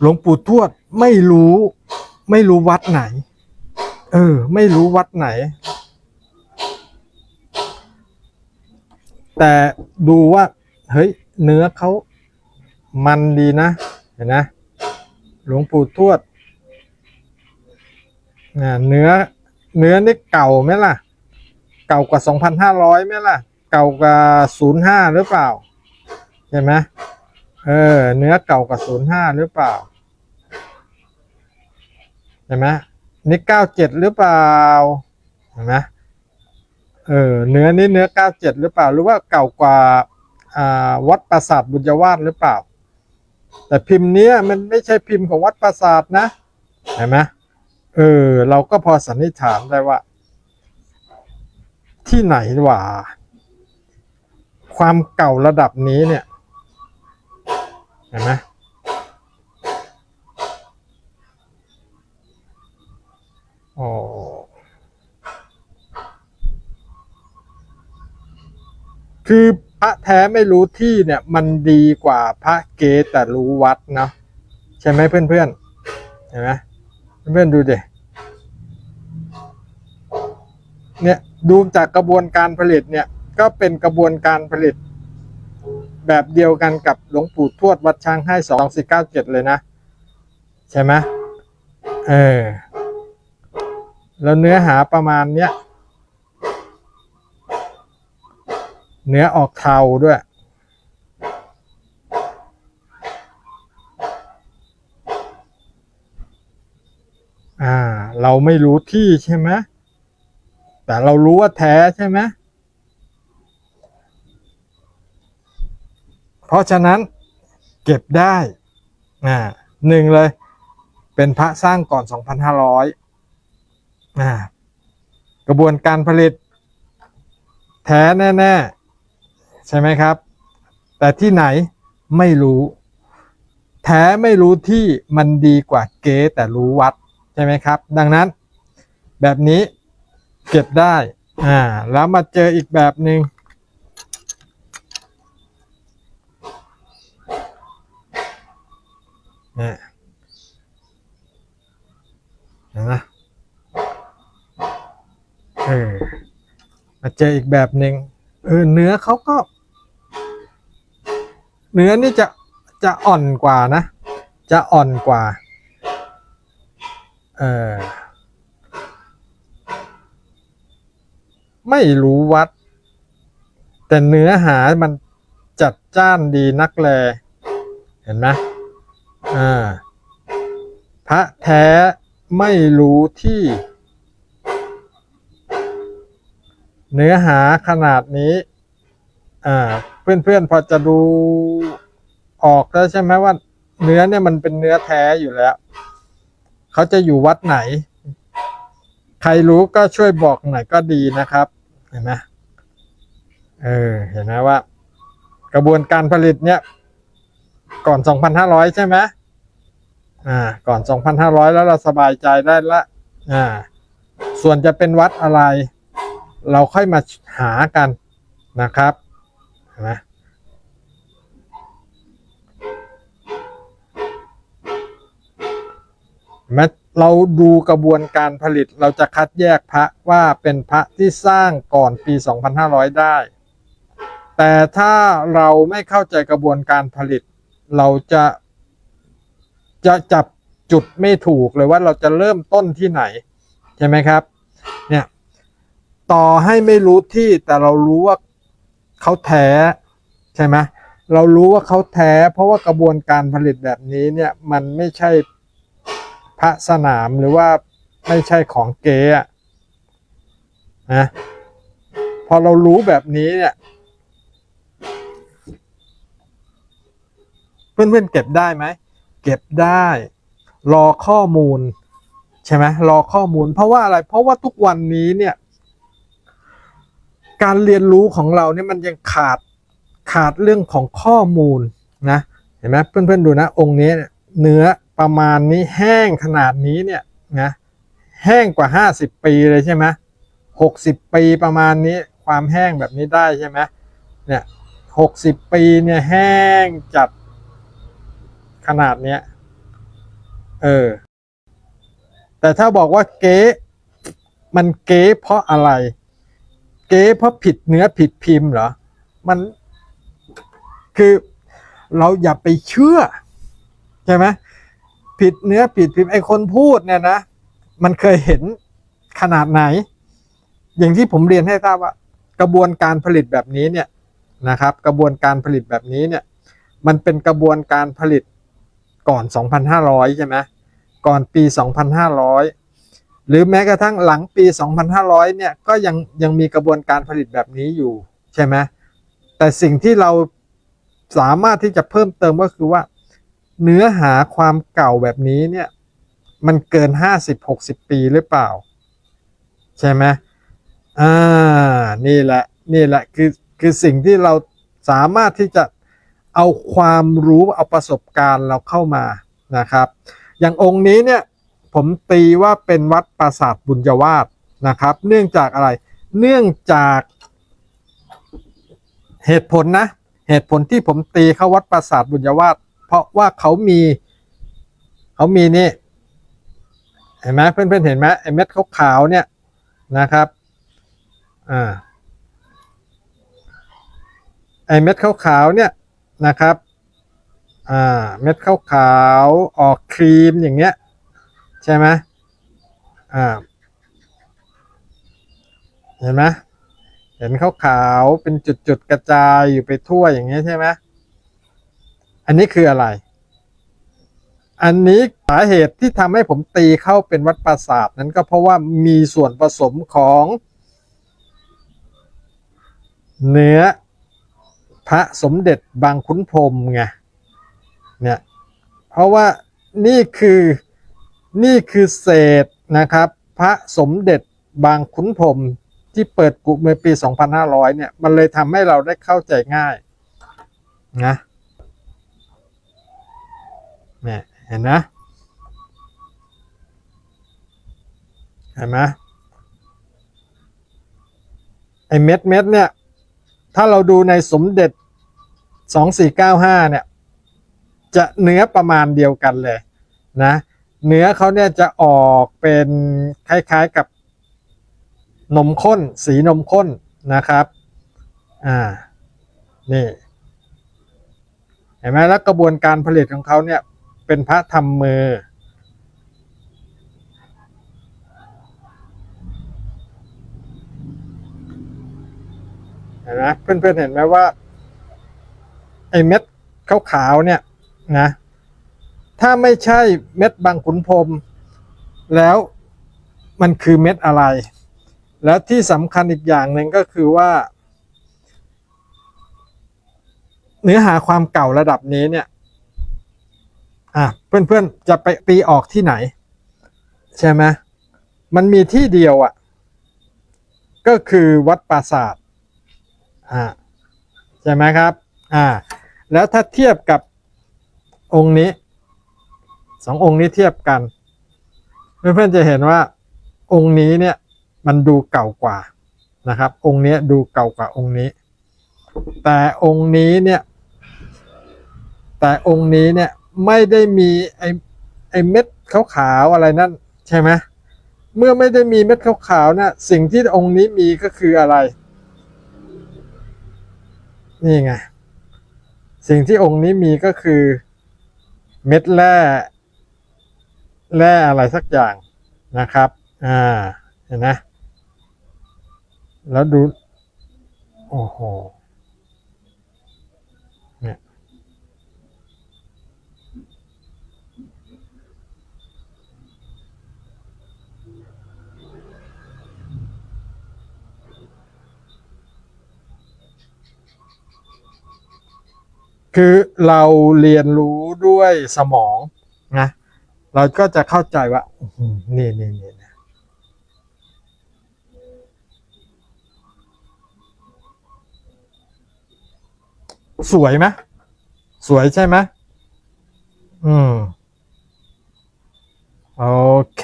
หลวงปู่ทวดไม่รู้ ไม่รู้วัดไหน เออ ไม่รู้วัดไหน แต่ดูว่า เฮ้ย เนื้อเขามันดีนะ เห็นนะหลวงปู่ทวดน่ะเนื้อ เนื้อนี่เก่าไหมล่ะ เก่ากว่าสองพันห้าร้อยไหมล่ะ เก่ากว่าศูนย์ห้าหรือเปล่าใช่ไหม เออ เนื้อเก่ากว่าศูนย์ห้าหรือเปล่าเห็นไหมนี่เก้าเจ็ดหรือเปล่าเห็นไหมเออเนื้อนี่เนื้อเก้าเจ็ดหรือเปล่า หรือว่าเก่ากว่าอ่าวัดปราสาทบุญวาสหรือเปล่า แต่พิมพ์เนี้ยมันไม่ใช่พิมพ์ของวัดปราสาทนะเห็นไหมเออ เราก็พอสันนิษฐานได้ว่า ที่ไหนวะความเก่าระดับนี้เนี่ย เห็นไหมโอ้คือพระแท้ไม่รู้ที่เนี่ยมันดีกว่าพระเกแต่รู้วัดเนาะใช่ไหมเพื่อนๆเห็นไหมเพื่อนๆดูดิเนี่ยดูจากกระบวนการผลิตเนี่ยก็เป็นกระบวนการผลิต แบบเดียวกันกับหลวงปู่ทวดวัดช้างให้สองสี่เก้าเจ็ดเลยนะ ใช่ไหมเออ แล้วเนื้อหาประมาณเนี้ย เนื้อออกเทาด้วย อ่า เราไม่รู้ที่ใช่ไหมแต่เรารู้ว่าแท้ใช่ไหม เพราะฉะนั้นเก็บได้อ่าหนึ่งเลย เป็นพระสร้างก่อน 2,500อ่ากระบวนการผลิต แท้แน่ๆ ใช่ไหมครับ แต่ที่ไหนไม่รู้ แท้ไม่รู้ที่มันดีกว่าเก๊แต่รู้วัด ใช่ไหมครับ ดังนั้นแบบนี้เก็บได้อ่าแล้วมาเจออีกแบบหนึง่ง นี่ยเห็นไหมเออมาเจออีกแบบหนึ่งเออเนื้อเขาก็ เนื้อนี่จะจะอ่อนกว่านะ จะอ่อนกว่า เออไม่รู้วัด แต่เนื้อหามันจัดจ้านดีนักแล เห็นไหม อ่า พระแท้ไม่รู้ที่ เนื้อหาขนาดนี้ อ่า เพื่อนๆพอจะดูออกแล้วใช่ไหมว่า เนื้อเนี่ยมันเป็นเนื้อแท้อยู่แล้ว เขาจะอยู่วัดไหน ใครรู้ก็ช่วยบอกหน่อยก็ดีนะครับ เห็นไหมเออ เห็นไหมว่า กระบวนการผลิตเนี่ย ก่อน 2,500 ใช่ไหม อ่าก่อน 2,500 แล้วเราสบายใจได้ละอ่าส่วนจะเป็นวัดอะไร เราค่อยมาหากันนะครับนไหมเห็นไหมเราดูกระบวนการผลิตเราจะคัดแยกพระว่าเป็นพระที่สร้างก่อนปี 2,500 ได้ แต่ถ้าเราไม่เข้าใจกระบวนการผลิต เราจะ จะจับจุดไม่ถูกเลยว่าเราจะเริ่มต้นที่ไหน ใช่ไหมครับ เนี่ย ต่อให้ไม่รู้ที่แต่เรารู้ว่าเขาแท้ใช่ไหมเรารู้ว่าเขาแท้ เพราะว่ากระบวนการผลิตแบบนี้เนี่ยมันไม่ใช่พระสนามหรือว่าไม่ใช่ของเก๊อะนะพอเรารู้แบบนี้เนี่ย เพื่อนๆเก็บได้ไหม เก็บได้ รอข้อมูล ใช่ไหมรอข้อมูล เพราะว่าอะไรเพราะว่าทุกวันนี้เนี่ย การเรียนรู้ของเราเนี่ยมันยังขาดขาดเรื่องของข้อมูลนะเห็นไหมเพื่อนๆดูนะ องค์นี้เนื้อประมาณนี้แห้งขนาดนี้เนี่ยนะแห้งกว่าห้าสิบปีเลยใช่ไหมหกสิบปีประมาณนี้ความแห้งแบบนี้ได้ใช่ไหมเนี่ยหกสิบปีเนี่ยแห้งจัด ขนาดเนี้ย เออ แต่ถ้าบอกว่าเก๊มันเก๊เพราะอะไร เก๊เพราะผิดเนื้อผิดพิมพ์เหรอ มันคือเราอย่าไปเชื่อ ใช่ไหมผิดเนื้อผิดพิมพ์ไอ้คนพูดเนี่ยนะมันเคยเห็นขนาดไหน อย่างที่ผมเรียนให้ทราบว่า กระบวนการผลิตแบบนี้เนี่ยนะครับ กระบวนการผลิตแบบนี้เนี่ย มันเป็นกระบวนการผลิต ก่อน 2,500 ใช่ไหมก่อนปี 2,500 หรือแม้กระทั่งหลังปี 2,500 เนี่ยก็ยังยังมีกระบวนการผลิตแบบนี้อยู่ใช่ไหมแต่สิ่งที่เราสามารถที่จะเพิ่มเติมก็คือว่า เนื้อหาความเก่าแบบนี้เนี่ยมันเกิน 50-60 ปีหรือเปล่า ใช่ไหมอ่านี่แหละนี่แหละคือคือสิ่งที่เราสามารถที่จะ เอาความรู้เอาประสบการณ์เราเข้ามานะครับ อย่างองค์นี้เนี่ยผมตีว่าเป็นวัดปราสาทบุญยวาสนะครับ เนื่องจากอะไร เนื่องจากเหตุผลนะ เหตุผลที่ผมตีเข้าวัดปราสาทบุญยวาสเพราะว่าเขามีเขามีนี่เห็นไหมเพื่อนๆเห็นไหมไอเม็ดขาวๆเนี่ยนะครับอ่าไอเม็ดขาวๆเนี่ย นะครับอ่าเม็ดขาวๆออกครีมอย่างเงี้ยใช่ไหมอ่าเห็นไหมเห็นขาวๆเป็นจุดๆกระจายอยู่ไปทั่วอย่างเงี้ยใช่ไหมอันนี้คืออะไร อันนี้สาเหตุที่ทำให้ผมตีเข้าเป็นวัดปราสาทนั้นก็เพราะว่ามีส่วนผสมของ เนื้อ พระสมเด็จบางขุนพรมไงเนี่ยเพราะว่านี่คือนี่คือเศษนะครับ พระสมเด็จบางขุนพรมที่เปิดกุเมื่อปี 2500 เนี่ย มันเลยทำให้เราได้เข้าใจง่ายนะเนี่ยเห็นนะเห็นไหมไอเม็ดเม็ดเนี่ย ถ้าเราดูในสมเด็จ 2495เนี่ย จะเนื้อประมาณเดียวกันเลยนะเนื้อเขาเนี่ยจะออกเป็นคล้ายๆกับนมข้น สีนมข้นนะครับ อ่า นี่ เห็นไหมแล้วกระบวนการผลิตของเขาเนี่ย เป็นพระทำมือ เห็นไหมเพื่อนๆเห็นไหมว่า ไอ้เม็ดขาวๆเนี่ยนะ ถ้าไม่ใช่เม็ดบางขุนพรมแล้วมันคือเม็ดอะไร แล้วที่สำคัญอีกอย่างหนึ่งก็คือว่า เนื้อหาความเก่าระดับนี้เนี่ย อะเพื่อนๆจะไปตีออกที่ไหน ใช่ไหมมันมีที่เดียวอะ ก็คือวัดปราสาทอ่าใช่ไหมครับ อ่า แล้วถ้าเทียบกับองค์นี้สององค์นี้เทียบกัน เพื่อนๆจะเห็นว่าองค์นี้เนี่ยมันดูเก่ากว่านะครับ องค์นี้ดูเก่ากว่าองค์นี้ แต่องค์นี้เนี่ยแต่องค์นี้เนี่ยไม่ได้มีไอไอเม็ดขาวๆอะไรนั่นใช่ไหมเมื่อไม่ได้มีเม็ดขาวๆนะสิ่งที่องค์นี้มีก็คืออะไร นี่ไง สิ่งที่องค์นี้มีก็คือ เม็ดแร่แร่อะไรสักอย่างนะครับ อ่า เห็นไหมแล้วดู โอ้โห คือเราเรียนรู้ด้วยสมองนะเราก็จะเข้าใจว่าอืนี่นี่นี่นะสวยไหมสวยใช่ไหมอืม โอเค